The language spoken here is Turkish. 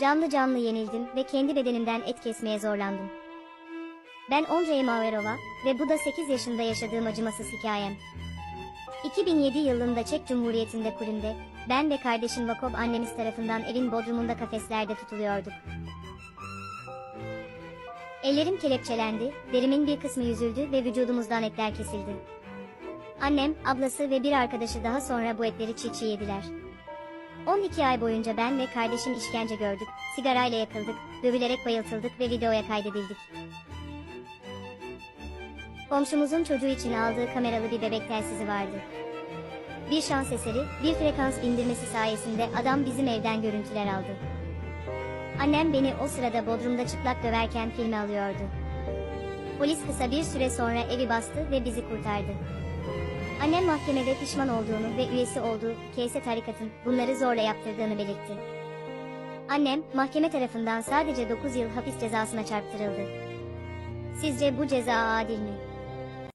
Canlı canlı yenildim ve kendi bedenimden et kesmeye zorlandım. Ben Ondrej Mauerova ve bu da 8 yaşında yaşadığım acımasız hikayem. 2007 yılında Çek Cumhuriyeti'nde Kulün'de, ben ve kardeşim Vakob annemiz tarafından evin bodrumunda kafeslerde tutuluyorduk. Ellerim kelepçelendi, derimin bir kısmı yüzüldü ve vücudumuzdan etler kesildi. Annem, ablası ve bir arkadaşı daha sonra bu etleri çiğ çiğ yediler. 12 ay boyunca ben ve kardeşim işkence gördük, sigarayla yakıldık, dövülerek bayıltıldık ve videoya kaydedildik. Komşumuzun çocuğu için aldığı kameralı bir bebek telsizi vardı. Bir şans eseri, bir frekans indirmesi sayesinde adam bizim evden görüntüler aldı. Annem beni o sırada bodrumda çıplak döverken filme alıyordu. Polis kısa bir süre sonra evi bastı ve bizi kurtardı. Annem mahkemede pişman olduğunu ve üyesi olduğu Keyse tarikatın bunları zorla yaptırdığını belirtti. Annem, mahkeme tarafından sadece 9 yıl hapis cezasına çarptırıldı. Sizce bu ceza adil mi?